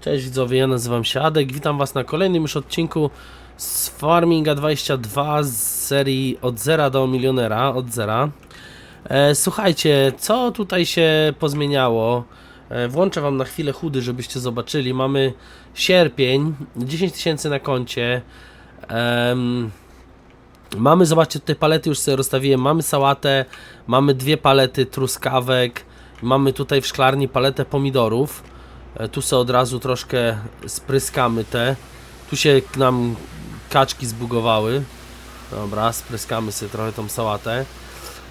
Cześć widzowie, ja nazywam się Adek, witam was na kolejnym już odcinku z Farminga 22 z serii od zera do milionera, od zera. E, słuchajcie, co tutaj się pozmieniało? E, włączę wam na chwilę chudy, żebyście zobaczyli. Mamy sierpień, 10 tysięcy na koncie. Em, mamy, zobaczcie, tutaj palety już sobie rozstawiłem. Mamy sałatę, mamy dwie palety truskawek, mamy tutaj w szklarni paletę pomidorów. E, Tu sobie od razu troszkę spryskamy te. Tu się nam kaczki zbugowały. Dobra, spryskamy sobie trochę tą sałatę.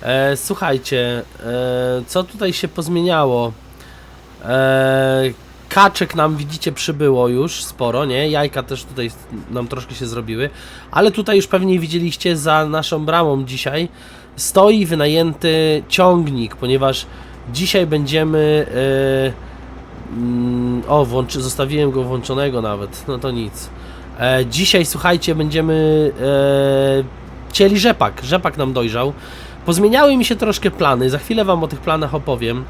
E, słuchajcie, e, co tutaj się pozmieniało? E, kaczek nam widzicie przybyło już sporo, nie? Jajka też tutaj nam troszkę się zrobiły. Ale tutaj już pewnie widzieliście za naszą bramą dzisiaj stoi wynajęty ciągnik, ponieważ dzisiaj będziemy. E, Mm, o, włączy, zostawiłem go włączonego nawet, no to nic. E, dzisiaj, słuchajcie, będziemy e, cieli rzepak. Rzepak nam dojrzał. Pozmieniały mi się troszkę plany, za chwilę wam o tych planach opowiem.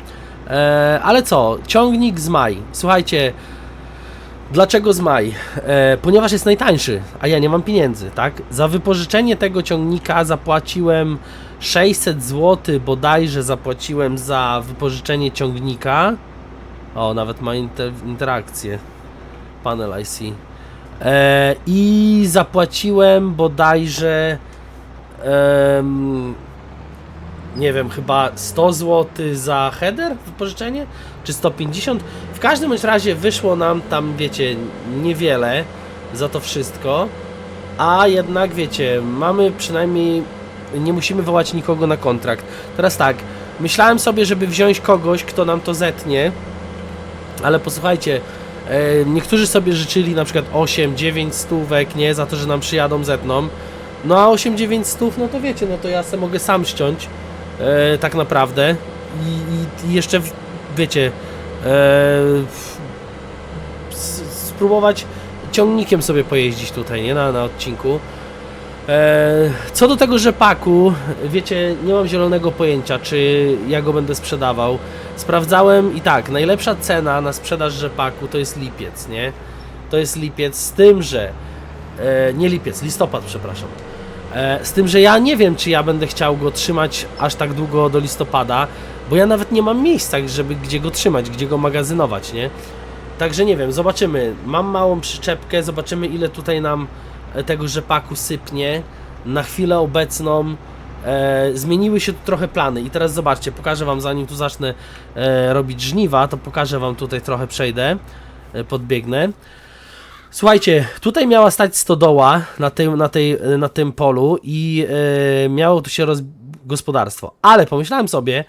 E, ale co, ciągnik z maj. Słuchajcie, dlaczego z maj? E, ponieważ jest najtańszy, a ja nie mam pieniędzy, tak? Za wypożyczenie tego ciągnika zapłaciłem 600 zł, bodajże zapłaciłem za wypożyczenie ciągnika. O, nawet ma inter interakcję. Panel IC. E, I zapłaciłem bodajże. em, nie wiem, chyba 100 zł za header wypożyczenie? Czy 150? W każdym razie wyszło nam tam, wiecie, niewiele za to wszystko. A jednak, wiecie, mamy przynajmniej. Nie musimy wołać nikogo na kontrakt. Teraz tak, myślałem sobie, żeby wziąć kogoś, kto nam to zetnie. Ale posłuchajcie, e, niektórzy sobie życzyli na przykład 8-9 stówek, nie, za to, że nam przyjadą zetną. No a 8-9 stów, no to wiecie, no to ja sobie mogę sam ściąć, e, tak naprawdę. I, i, jeszcze, wiecie, e, spróbować ciągnikiem sobie pojeździć tutaj, nie, na, na odcinku. E, Co do tego rzepaku, wiecie, nie mam zielonego pojęcia, czy ja go będę sprzedawał. Sprawdzałem i tak, najlepsza cena na sprzedaż rzepaku to jest lipiec, nie? To jest lipiec, z tym, że. E, nie lipiec, listopad, przepraszam. E, z tym, że ja nie wiem, czy ja będę chciał go trzymać aż tak długo do listopada, bo ja nawet nie mam miejsca, żeby gdzie go trzymać, gdzie go magazynować, nie? Także nie wiem, zobaczymy. Mam małą przyczepkę, zobaczymy ile tutaj nam tego rzepaku sypnie. Na chwilę obecną e, zmieniły się tu trochę plany i teraz zobaczcie, pokażę wam zanim tu zacznę e, robić żniwa, to pokażę wam tutaj trochę przejdę, e, podbiegnę. Słuchajcie, tutaj miała stać stodoła na tym, na tej, na tym polu i e, miało tu się roz... gospodarstwo, ale pomyślałem sobie,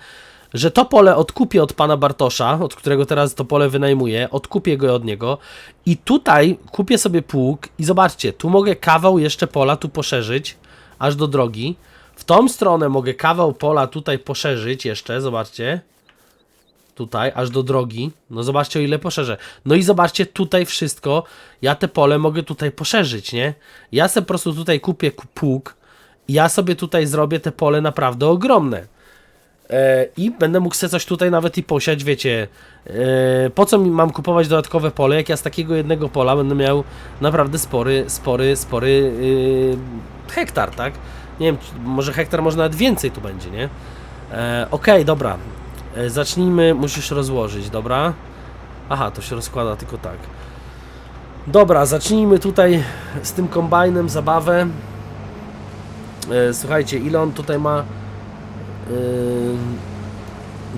że to pole odkupię od pana Bartosza, od którego teraz to pole wynajmuję, odkupię go od niego i tutaj kupię sobie pług i zobaczcie, tu mogę kawał jeszcze pola tu poszerzyć, aż do drogi. W tą stronę mogę kawał pola tutaj poszerzyć jeszcze, zobaczcie. Tutaj, aż do drogi. No zobaczcie o ile poszerzę. No i zobaczcie tutaj wszystko. Ja te pole mogę tutaj poszerzyć, nie? Ja sobie po prostu tutaj kupię ku- pług. Ja sobie tutaj zrobię te pole naprawdę ogromne. E, I będę mógł sobie coś tutaj nawet i posiać, wiecie. E, po co mi mam kupować dodatkowe pole, jak ja z takiego jednego pola będę miał naprawdę spory, spory, spory yy, hektar, tak? Nie wiem, może hektar, może nawet więcej tu będzie, nie? E, Okej, dobra. E, zacznijmy, musisz rozłożyć, dobra? Aha, to się rozkłada tylko tak. Dobra, zacznijmy tutaj z tym kombajnem zabawę. Słuchajcie, ile on tutaj ma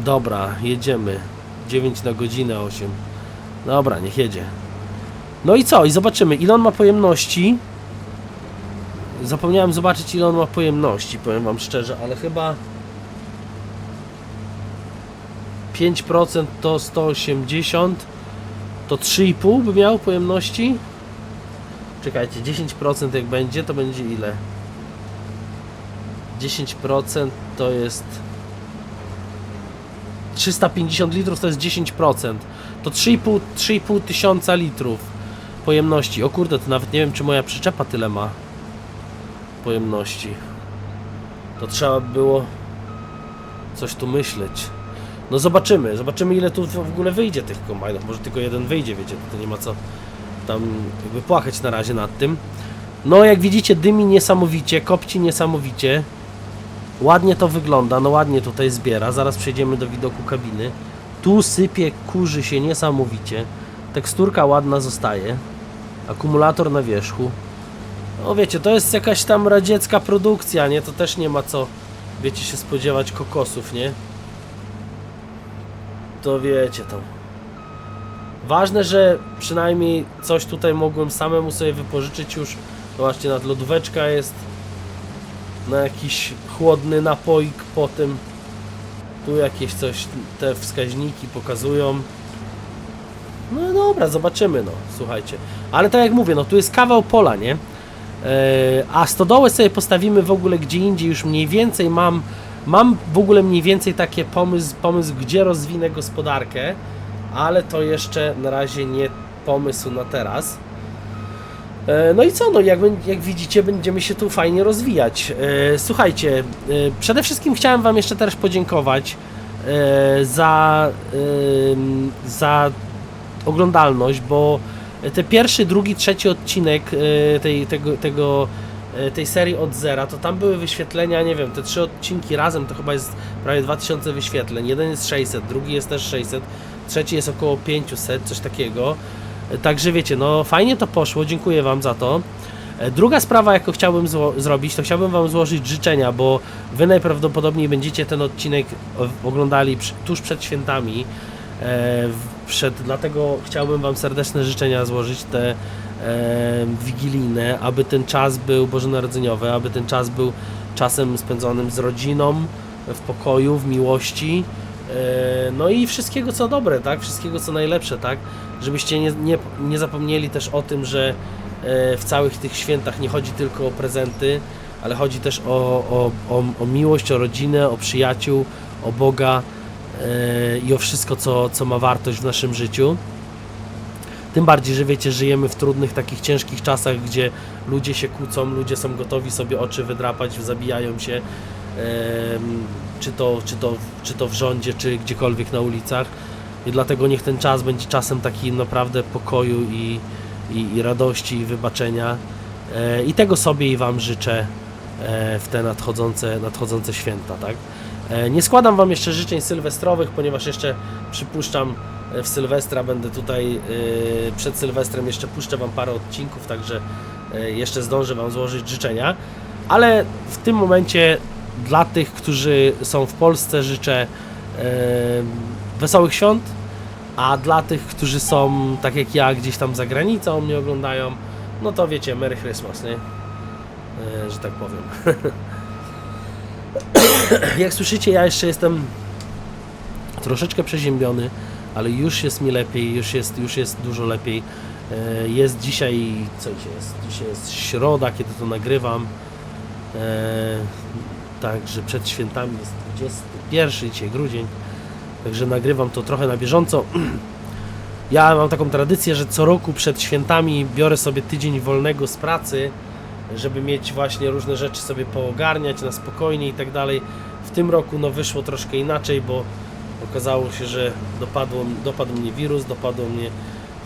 Dobra, jedziemy. 9 na godzinę 8. Dobra, niech jedzie. No i co? I zobaczymy, ile on ma pojemności. Zapomniałem zobaczyć, ile on ma pojemności, powiem wam szczerze, ale chyba 5% to 180, to 3,5 by miał pojemności. Czekajcie, 10% jak będzie, to będzie ile? 10% to jest 350 litrów to jest 10%. To 3,5 3,5 tysiąca litrów pojemności. O kurde, to nawet nie wiem czy moja przyczepa tyle ma pojemności. To trzeba by było coś tu myśleć. No zobaczymy, zobaczymy ile tu w ogóle wyjdzie tych kombajnów. Może tylko jeden wyjdzie, wiecie, to nie ma co tam jakby płakać na razie nad tym. No jak widzicie dymi niesamowicie, kopci niesamowicie. Ładnie to wygląda, no ładnie tutaj zbiera. Zaraz przejdziemy do widoku kabiny. Tu sypie, kurzy się niesamowicie. Teksturka ładna zostaje. Akumulator na wierzchu. No wiecie, to jest jakaś tam radziecka produkcja, nie? To też nie ma co, wiecie, się spodziewać kokosów, nie? To wiecie to. Ważne, że przynajmniej coś tutaj mogłem samemu sobie wypożyczyć już. No właśnie, nadlodóweczka jest. Na jakiś chłodny napoik po tym. Tu jakieś coś, te wskaźniki pokazują. No dobra, zobaczymy, no, słuchajcie. Ale tak jak mówię, no tu jest kawał pola, nie? E, a stodołę sobie postawimy w ogóle gdzie indziej, już mniej więcej mam, mam w ogóle mniej więcej taki pomysł, pomysł, gdzie rozwinę gospodarkę, ale to jeszcze na razie nie pomysł na teraz. E, No i co, no jak, jak widzicie, będziemy się tu fajnie rozwijać. E, Słuchajcie, e, przede wszystkim chciałem Wam jeszcze też podziękować za, za oglądalność, bo te pierwszy, drugi, trzeci odcinek tej, tego, tego, tej serii od zera, to tam były wyświetlenia, nie wiem, te trzy odcinki razem to chyba jest prawie 2000 wyświetleń. Jeden jest 600, drugi jest też 600, trzeci jest około 500, coś takiego. Także wiecie, no fajnie to poszło, dziękuję Wam za to. E, Druga sprawa, jaką chciałbym zrobić, to chciałbym Wam złożyć życzenia, bo Wy najprawdopodobniej będziecie ten odcinek oglądali tuż przed świętami. E, przed, dlatego chciałbym Wam serdeczne życzenia złożyć, te e, wigilijne, aby ten czas był bożonarodzeniowy, aby ten czas był czasem spędzonym z rodziną, w pokoju, w miłości. E, No i wszystkiego co dobre, tak? Wszystkiego co najlepsze, tak? Żebyście nie, nie, nie zapomnieli też o tym, że e, w całych tych świętach nie chodzi tylko o prezenty, ale chodzi też o, o, o, o miłość, o rodzinę, o przyjaciół, o Boga e, i o wszystko, co, co ma wartość w naszym życiu. Tym bardziej, że wiecie, żyjemy w trudnych, takich ciężkich czasach, gdzie ludzie się kłócą, ludzie są gotowi sobie oczy wydrapać, zabijają się, czy, to, czy, to, czy to w rządzie, czy gdziekolwiek na ulicach. I dlatego niech ten czas będzie czasem takim naprawdę pokoju i, i, i radości, i wybaczenia. E, I tego sobie i Wam życzę e, w te nadchodzące, nadchodzące święta, tak? E, Nie składam Wam jeszcze życzeń sylwestrowych, ponieważ jeszcze przypuszczam e, w Sylwestra będę tutaj e, przed Sylwestrem jeszcze puszczę Wam parę odcinków, także e, jeszcze zdążę Wam złożyć życzenia. Ale w tym momencie dla tych, którzy są w Polsce życzę e, wesołych świąt, a dla tych, którzy są tak jak ja gdzieś tam za granicą mnie oglądają, no to wiecie, Merry Christmas, nie? E, że tak powiem. jak słyszycie, ja jeszcze jestem troszeczkę przeziębiony, ale już jest mi lepiej, już jest, już jest dużo lepiej. E, Jest dzisiaj, co jest? Dzisiaj jest środa, kiedy to nagrywam. E, Także przed świętami jest 21 dzisiaj grudzień. Także nagrywam to trochę na bieżąco. Ja mam taką tradycję, że co roku przed świętami biorę sobie tydzień wolnego z pracy, żeby mieć właśnie różne rzeczy sobie poogarniać na spokojnie i tak dalej. W tym roku no wyszło troszkę inaczej, bo okazało się, że dopadło, dopadł mnie wirus, dopadło mnie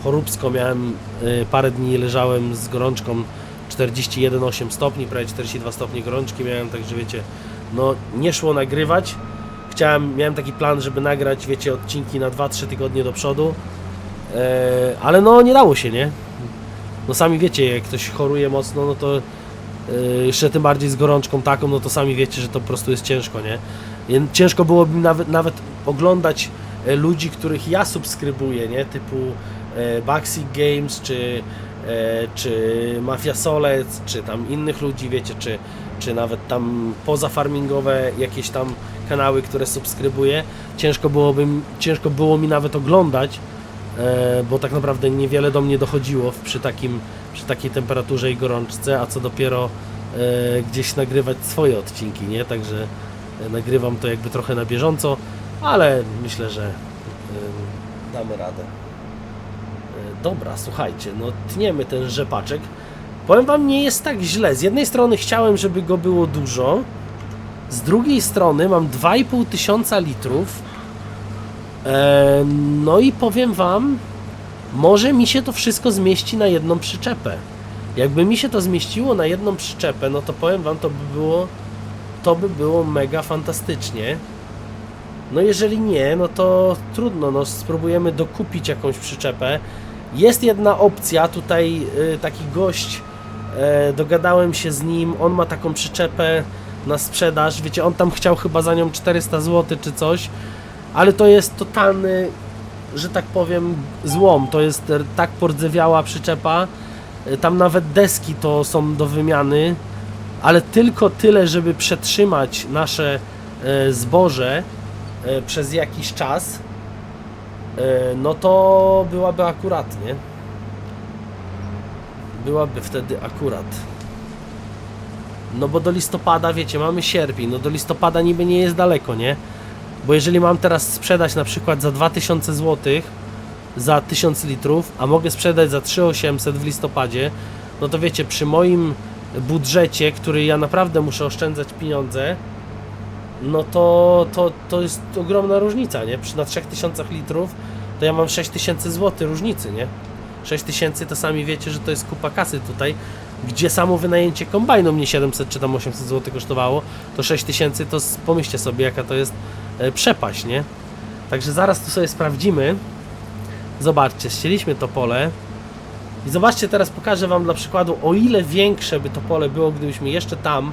choróbsko. Miałem y, parę dni leżałem z gorączką 41,8 stopni, prawie 42 stopnie gorączki miałem, także wiecie, no nie szło nagrywać. Chciałem, miałem taki plan, żeby nagrać, wiecie, odcinki na 2-3 tygodnie do przodu, e, ale no nie dało się, nie? No sami wiecie, jak ktoś choruje mocno, no to e, jeszcze tym bardziej z gorączką taką, no to sami wiecie, że to po prostu jest ciężko, nie? Ciężko byłoby mi nawet, nawet oglądać e, ludzi, których ja subskrybuję, nie? Typu e, Backseat Games, czy, czy Mafia Solec, czy tam innych ludzi, wiecie, czy, czy nawet tam pozafarmingowe jakieś tam kanały, które subskrybuję. Ciężko byłoby, ciężko było mi nawet oglądać, e, bo tak naprawdę niewiele do mnie dochodziło przy, takim, przy takiej temperaturze i gorączce, a co dopiero e, gdzieś nagrywać swoje odcinki, nie? Także e, nagrywam to jakby trochę na bieżąco, ale myślę, że damy radę. Dobra, słuchajcie, no tniemy ten rzepaczek. Powiem wam, nie jest tak źle. Z jednej strony chciałem, żeby go było dużo, z drugiej strony mam 2,5 tysiąca litrów E, no i powiem wam, może mi się to wszystko zmieści na jedną przyczepę. Jakby mi się to zmieściło na jedną przyczepę, no to powiem wam, to by było, to by było mega fantastycznie. No jeżeli nie, no to trudno, no spróbujemy dokupić jakąś przyczepę. Jest jedna opcja, tutaj y, taki gość, e, dogadałem się z nim, on ma taką przyczepę na sprzedaż, wiecie, on tam chciał chyba za nią 400 zł czy coś, ale to jest totalny, że tak powiem, złom, to jest e, tak pordzewiała przyczepa, e, tam nawet deski to są do wymiany, ale tylko tyle, żeby przetrzymać nasze e, zboże przez jakiś czas, no to byłaby akurat, nie? Byłaby wtedy akurat. No bo do listopada, wiecie, mamy sierpień, no do listopada niby nie jest daleko, nie? Bo jeżeli mam teraz sprzedać na przykład za 2000 zł za 1000 litrów, a mogę sprzedać za 3800 w listopadzie, no to wiecie, przy moim budżecie, który ja naprawdę muszę oszczędzać pieniądze, no to, to, to jest ogromna różnica, nie? Przy na 3000 litrów to ja mam 6000 zł różnicy, nie? 6000 to sami wiecie, że to jest kupa kasy tutaj, gdzie samo wynajęcie kombajnu mnie 700 czy tam 800 zł kosztowało, to 6000 to pomyślcie sobie jaka to jest e, przepaść, nie? Także zaraz tu sobie sprawdzimy. Zobaczcie, ścieliśmy to pole. I zobaczcie, teraz pokażę Wam dla przykładu, o ile większe by to pole było, gdybyśmy jeszcze tam,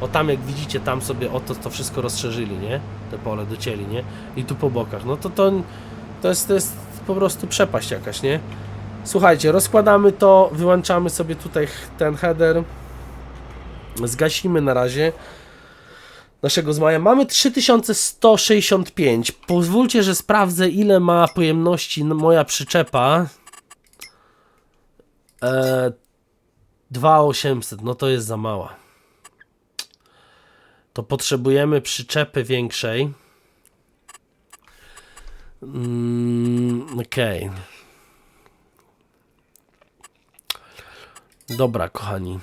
o tam jak widzicie, tam sobie o to, to wszystko rozszerzyli, nie? Te pole docięli, nie? I tu po bokach. No to to, to, jest, to jest po prostu przepaść jakaś, nie? Słuchajcie, rozkładamy to, wyłączamy sobie tutaj ten header. Zgasimy na razie naszego zmaja. Mamy 3165. Pozwólcie, że sprawdzę ile ma pojemności moja przyczepa. E, 2800, no to jest za mała. To potrzebujemy przyczepy większej. Mm, Okej. Dobra, kochani.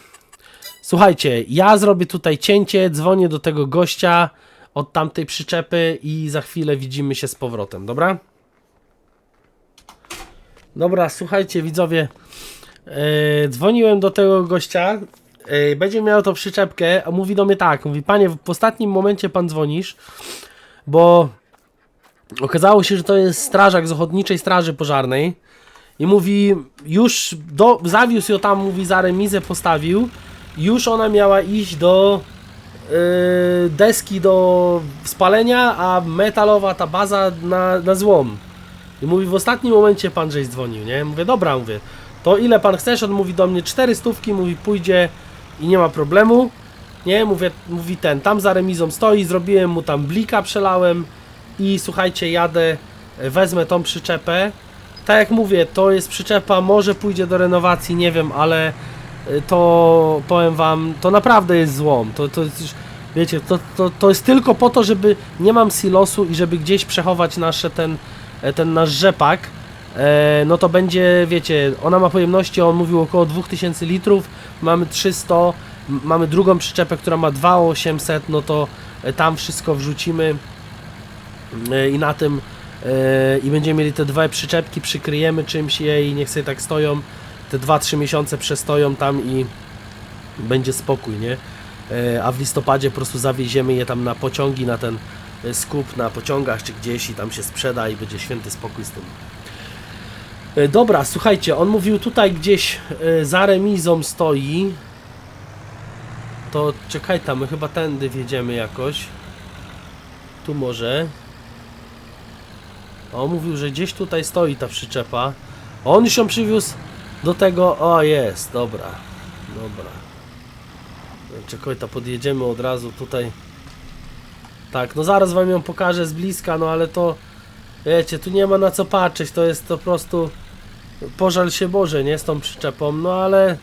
Słuchajcie, ja zrobię tutaj cięcie, dzwonię do tego gościa od tamtej przyczepy i za chwilę widzimy się z powrotem, dobra? Dobra, słuchajcie widzowie, e, dzwoniłem do tego gościa, e, będzie miał to przyczepkę, a mówi do mnie tak, mówi panie, w ostatnim momencie pan dzwonisz, bo okazało się, że to jest strażak z Ochotniczej Straży Pożarnej i mówi, już do, zawiózł ją tam, mówi, za remizę postawił, już ona miała iść do yy, deski do spalenia, a metalowa ta baza na, na złom. I mówi, w ostatnim momencie pan żeś dzwonił, nie? Mówię, dobra, mówię, to ile pan chcesz? On mówi do mnie, cztery stówki, mówi, pójdzie i nie ma problemu. Nie, mówię, mówi ten, tam za remizą stoi, zrobiłem mu tam blika, przelałem i słuchajcie, jadę, wezmę tą przyczepę. Tak jak mówię, to jest przyczepa, może pójdzie do renowacji, nie wiem, ale y, to powiem wam, to naprawdę jest złom. To, to jest, wiecie, to, to, to jest tylko po to, żeby nie mam silosu i żeby gdzieś przechować nasze ten, e, ten nasz rzepak. E, no to będzie, wiecie, ona ma pojemności, on mówił około 2000 litrów, mamy 300, m- mamy drugą przyczepę, która ma 2800, no to e, tam wszystko wrzucimy e, i na tym i będziemy mieli te dwie przyczepki, przykryjemy czymś je i niech sobie tak stoją, te 2-3 miesiące przestoją tam i będzie spokój, nie? E, A w listopadzie po prostu zawieziemy je tam na pociągi, na ten e, skup na pociągach czy gdzieś i tam się sprzeda i będzie święty spokój z tym. Dobra, słuchajcie, on mówił tutaj gdzieś za remizą stoi. To czekaj tam, my chyba tędy wjedziemy jakoś. Tu może. On mówił, że gdzieś tutaj stoi ta przyczepa. On ją przywiózł do tego. O, jest, dobra. Dobra. Czekaj, to podjedziemy od razu tutaj. Tak, no zaraz wam ją pokażę z bliska, no ale to. Wiecie, tu nie ma na co patrzeć, to jest to po prostu. Pożal się Boże, nie z tą przyczepą, no ale.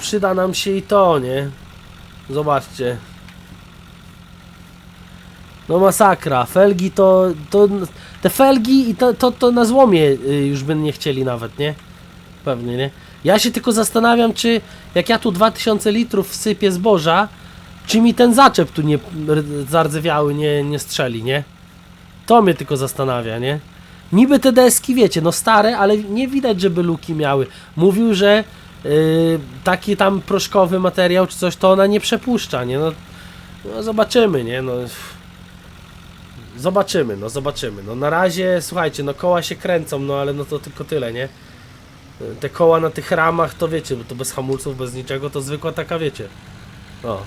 Przyda nam się i to, nie? Zobaczcie. No masakra, felgi to, to te felgi i to, to, to na złomie y, już by nie chcieli nawet, nie? Pewnie, nie? Ja się tylko zastanawiam, czy jak ja tu 2000 litrów wsypię zboża, czy mi ten zaczep tu nie zardzewiały nie, nie strzeli, nie? To mnie tylko zastanawia, nie? Niby te deski, wiecie, no stare, ale nie widać, żeby luki miały. Mówił, że yy, taki tam proszkowy materiał czy coś, to ona nie przepuszcza, nie? No, no zobaczymy, nie? No, zobaczymy, no zobaczymy. No na razie, słuchajcie, no koła się kręcą, no ale no to tylko tyle, nie? Te koła na tych ramach, to wiecie, bo to bez hamulców, bez niczego, to zwykła taka, wiecie. O.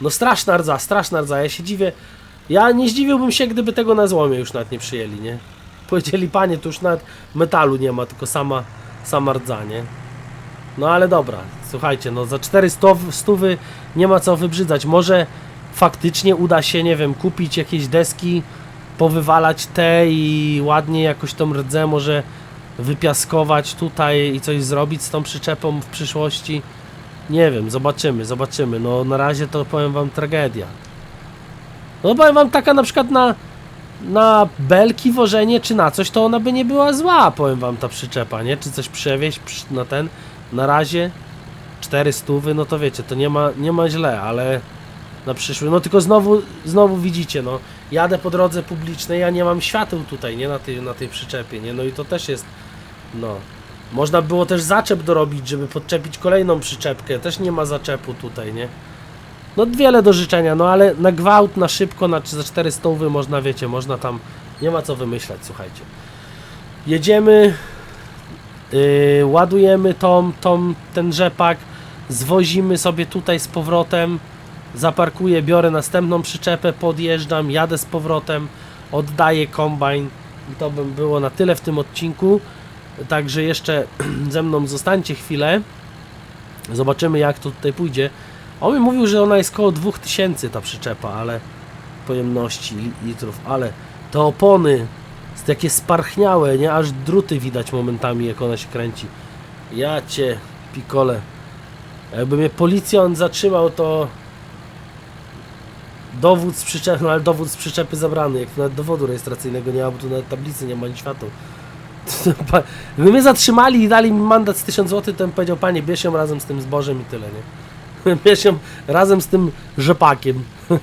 No straszna rdza, straszna rdza, ja się dziwię. Ja nie zdziwiłbym się, gdyby tego na złomie już nawet nie przyjęli, nie? Powiedzieli, panie, tu już nawet metalu nie ma, tylko sama, sama rdza, nie? No ale dobra, słuchajcie, no za 400 stówy nie ma co wybrzydzać. Może faktycznie uda się, nie wiem, kupić jakieś deski, powywalać te i ładnie jakoś tą rdzę może wypiaskować tutaj i coś zrobić z tą przyczepą w przyszłości. Nie wiem, zobaczymy, zobaczymy. No na razie to powiem wam tragedia. No powiem wam taka na przykład na na belki wożenie czy na coś, to ona by nie była zła, powiem wam ta przyczepa, nie? Czy coś przewieźć na ten, na razie 400, no to wiecie, to nie ma, nie ma źle, ale na przyszły, no tylko znowu, znowu widzicie, no, jadę po drodze publicznej, ja nie mam świateł tutaj, nie, na tej, na tej przyczepie, nie, no i to też jest, no, można było też zaczep dorobić, żeby podczepić kolejną przyczepkę, też nie ma zaczepu tutaj, nie, no wiele do życzenia, no ale na gwałt, na szybko, na za 400 można, wiecie, można tam, nie ma co wymyślać, słuchajcie. Jedziemy, yy, ładujemy tą, tą, ten rzepak, zwozimy sobie tutaj z powrotem, zaparkuję, biorę następną przyczepę, podjeżdżam, jadę z powrotem, oddaję kombajn i to by było na tyle w tym odcinku. Także jeszcze ze mną zostańcie chwilę. Zobaczymy jak to tutaj pójdzie. On mi mówił, że ona jest koło 2000 ta przyczepa, ale pojemności li- litrów, ale te opony jest takie sparchniałe, nie? Aż druty widać momentami jak ona się kręci. Ja cię, pikole. Jakby mnie policjant zatrzymał, to dowód z przyczepy, no ale dowód z przyczepy zabrany, jak nawet dowodu rejestracyjnego nie ma, bo tu nawet tablicy nie ma ani światła. Gdyby mnie zatrzymali i dali mi mandat z 1000 zł, to bym powiedział, panie, bierz ją razem z tym zbożem i tyle, nie? Bierz ją razem z tym rzepakiem.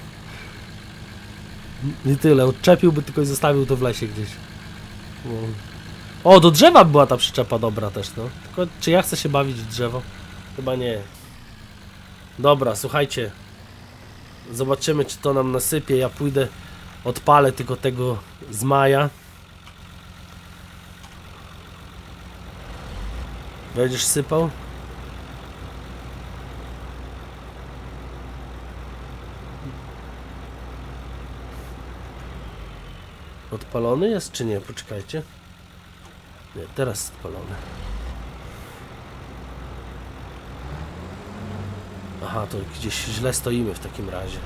I tyle, odczepiłby tylko i zostawił to w lesie gdzieś. O, do drzewa była ta przyczepa dobra też, no. Tylko czy ja chcę się bawić w drzewo? Chyba nie. Dobra, słuchajcie. Zobaczymy, czy to nam nasypie. Ja pójdę, odpalę tylko tego z maja. Będziesz sypał? Odpalony jest czy nie? Poczekajcie. Nie, teraz odpalony. Aha, to gdzieś źle stoimy w takim razie.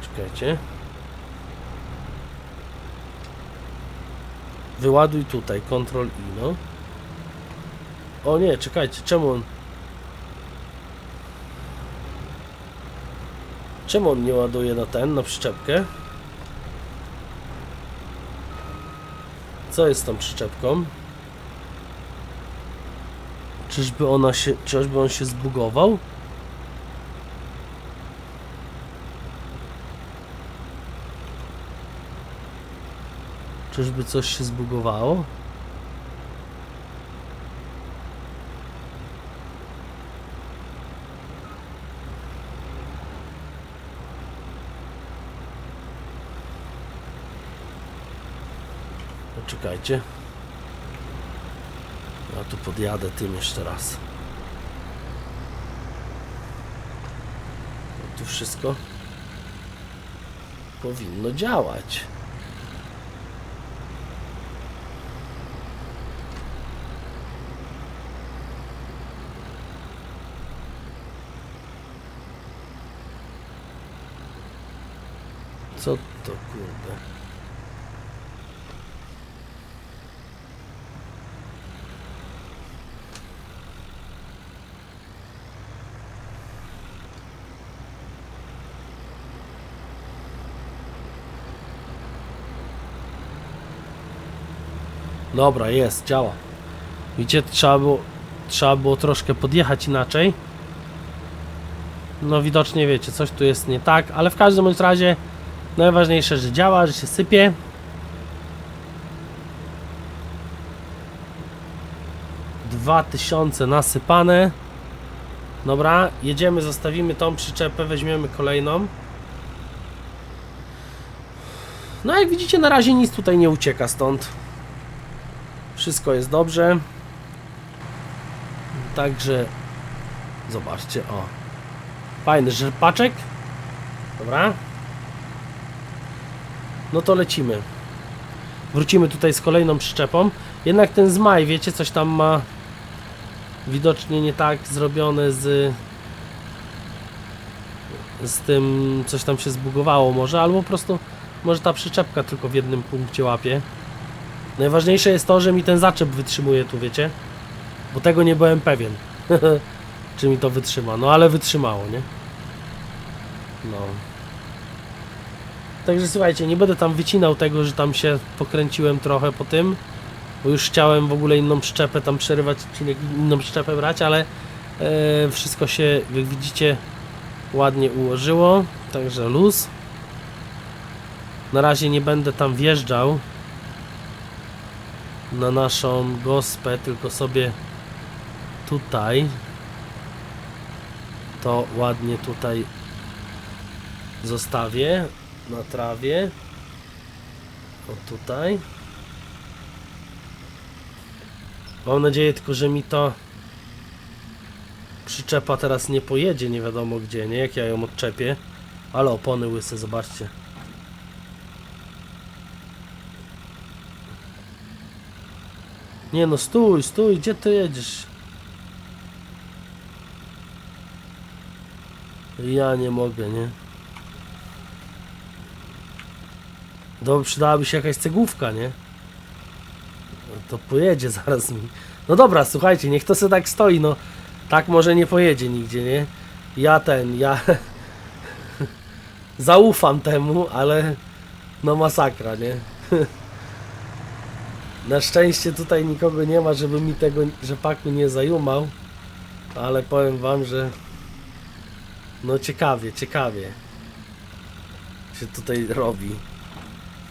Poczekajcie. Wyładuj tutaj, Ctrl I, no. O nie, czekajcie, czemu on... Czemu on nie ładuje na ten, na przyczepkę? Co jest z tą przyczepką? Czyżby ona się, czyżby on się zbugował? Czyżby coś się zbugowało? Poczekajcie. Ja tu podjadę tym jeszcze raz. No tu wszystko powinno działać. Co to kurde? Dobra, jest, działa. Widzicie, trzeba było, trzeba było troszkę podjechać inaczej. No widocznie wiecie, coś tu jest nie tak, ale w każdym bądź razie najważniejsze, że działa, że się sypie. Dwa tysiące nasypane. Dobra, jedziemy, zostawimy tą przyczepę, weźmiemy kolejną. No jak widzicie na razie nic tutaj nie ucieka stąd. Wszystko jest dobrze. Także zobaczcie, o. Fajny rzepaczek. Dobra. No to lecimy. Wrócimy tutaj z kolejną przyczepą. Jednak ten zmaj, wiecie, coś tam ma widocznie nie tak zrobione z z tym coś tam się zbugowało może, albo po prostu może ta przyczepka tylko w jednym punkcie łapie. Najważniejsze jest to, że mi ten zaczep wytrzymuje tu, wiecie? Bo tego nie byłem pewien. Czy mi to wytrzyma. No ale wytrzymało, nie? No. Także słuchajcie, nie będę tam wycinał tego, że tam się pokręciłem trochę po tym. Bo już chciałem w ogóle inną przyczepę tam przerywać, odcinek, inną przyczepę brać, ale e, wszystko się, jak widzicie, ładnie ułożyło. Także luz. Na razie nie będę tam wjeżdżał na naszą gospę, tylko sobie tutaj. To ładnie tutaj zostawię na trawie. O tutaj. Mam nadzieję tylko, że mi to przyczepa teraz nie pojedzie nie wiadomo gdzie, nie? Jak ja ją odczepię. Ale opony łyse, zobaczcie Nie no, stój, stój, gdzie ty jedziesz? Ja nie mogę, nie? Dobrze, przydałaby się jakaś cegłówka, nie? No to pojedzie zaraz mi. No dobra, słuchajcie, niech to sobie tak stoi, no. Tak może nie pojedzie nigdzie, nie? Ja ten, ja... Zaufam temu, ale... No masakra, nie? Na szczęście tutaj nikogo nie ma, żeby mi tego rzepaku nie zajumał. Ale powiem wam, że no ciekawie, ciekawie się tutaj robi.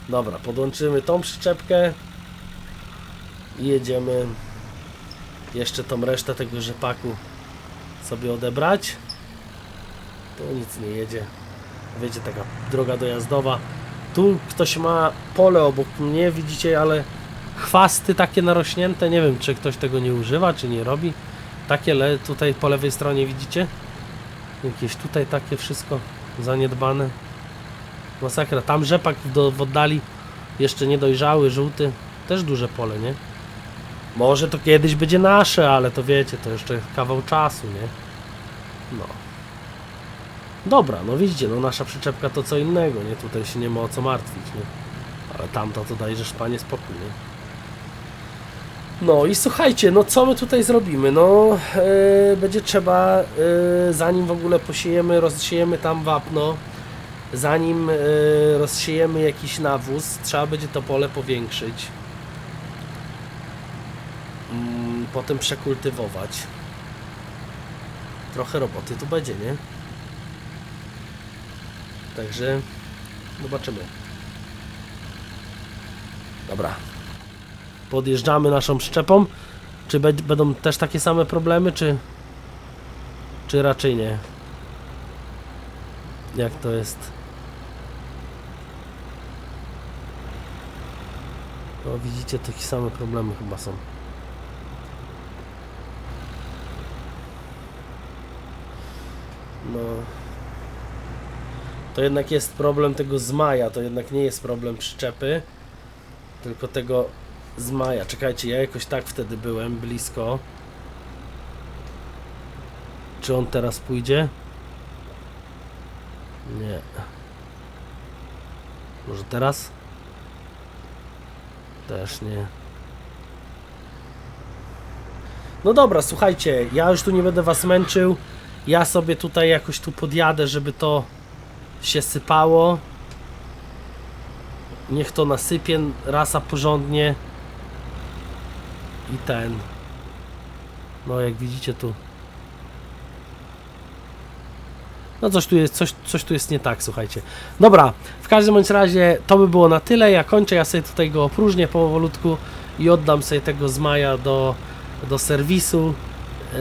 Dobra, podłączymy tą przyczepkę i jedziemy jeszcze tą resztę tego rzepaku sobie odebrać. Tu nic nie jedzie. Wiecie, taka droga dojazdowa. Tu ktoś ma pole obok mnie, widzicie, ale chwasty takie narośnięte. Nie wiem, czy ktoś tego nie używa, czy nie robi. Takie le tutaj po lewej stronie widzicie? Jakieś tutaj takie wszystko zaniedbane. Masakra. Tam rzepak do, w oddali jeszcze niedojrzały, żółty. Też duże pole, nie? Może to kiedyś będzie nasze, ale to wiecie, to jeszcze kawał czasu, nie? No. Dobra, no widzicie, no nasza przyczepka to co innego, nie? Tutaj się nie ma o co martwić, nie? Ale tamto to dajesz panie spokój, nie? No i słuchajcie, no co my tutaj zrobimy? No e, będzie trzeba, e, zanim w ogóle posiejemy, rozsiejemy tam wapno, zanim e, rozsiejemy jakiś nawóz, trzeba będzie to pole powiększyć. Mm, potem przekultywować. Trochę roboty tu będzie, nie? Także zobaczymy. Dobra, podjeżdżamy naszą szczepą. Czy będą też takie same problemy, czy, czy raczej nie? Jak to jest? No widzicie, takie same problemy chyba są. No. To jednak jest problem tego zmaja, to jednak nie jest problem przyczepy, tylko tego z maja. Czekajcie, ja jakoś tak wtedy byłem blisko. Czy on teraz pójdzie? Nie. Może teraz? Też nie. No dobra, słuchajcie, ja już tu nie będę was męczył. Ja sobie tutaj jakoś tu podjadę, żeby to się sypało. Niech to nasypie rasa porządnie i ten. No jak widzicie tu. No coś tu jest, coś, coś tu jest nie tak, słuchajcie. Dobra, w każdym bądź razie to by było na tyle. Ja kończę, ja sobie tutaj go opróżnię powolutku i oddam sobie tego z maja do, do serwisu. Yy,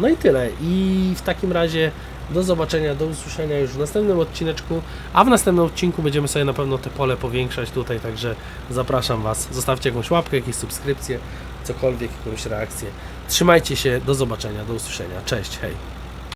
no i tyle. I w takim razie do zobaczenia, do usłyszenia już w następnym odcineczku. A w następnym odcinku będziemy sobie na pewno te pole powiększać tutaj, także zapraszam Was. Zostawcie jakąś łapkę, jakieś subskrypcje, cokolwiek, jakąś reakcję. Trzymajcie się, do zobaczenia, do usłyszenia. Cześć, hej.